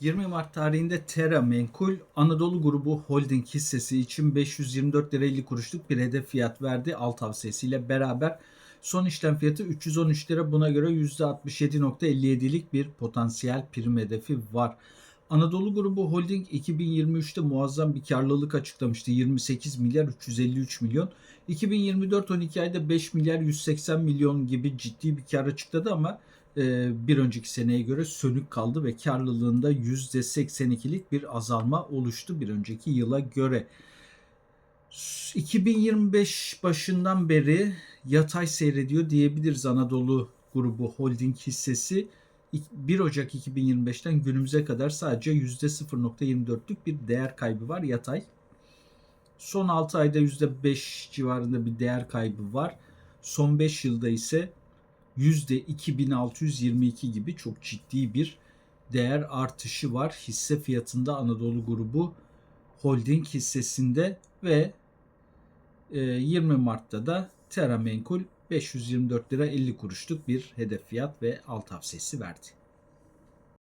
20 Mart tarihinde Terra Menkul Anadolu Grubu Holding hissesi için 524 lira 50 kuruşluk bir hedef fiyat verdi. Al tavsiyesiyle beraber son işlem fiyatı 313 lira. Buna göre %67.57'lik bir potansiyel prim hedefi var. Anadolu Grubu Holding 2023'te muazzam bir karlılık açıklamıştı. 28 milyar 353 milyon. 2024 12 ayda 5 milyar 180 milyon gibi ciddi bir kar açıkladı ama bir önceki seneye göre sönük kaldı ve karlılığında %82'lik bir azalma oluştu bir önceki yıla göre. 2025 başından beri yatay seyrediyor diyebiliriz Anadolu Grubu Holding hissesi. 1 Ocak 2025'ten günümüze kadar sadece %0.24'lük bir değer kaybı var yatay. Son 6 ayda %5 civarında bir değer kaybı var. Son 5 yılda ise %2622 gibi çok ciddi bir değer artışı var hisse fiyatında Anadolu Grubu Holding hissesinde ve 20 Mart'ta da Terra Menkul 524 lira 50 kuruşluk bir hedef fiyat ve al tavsiyesi verdi.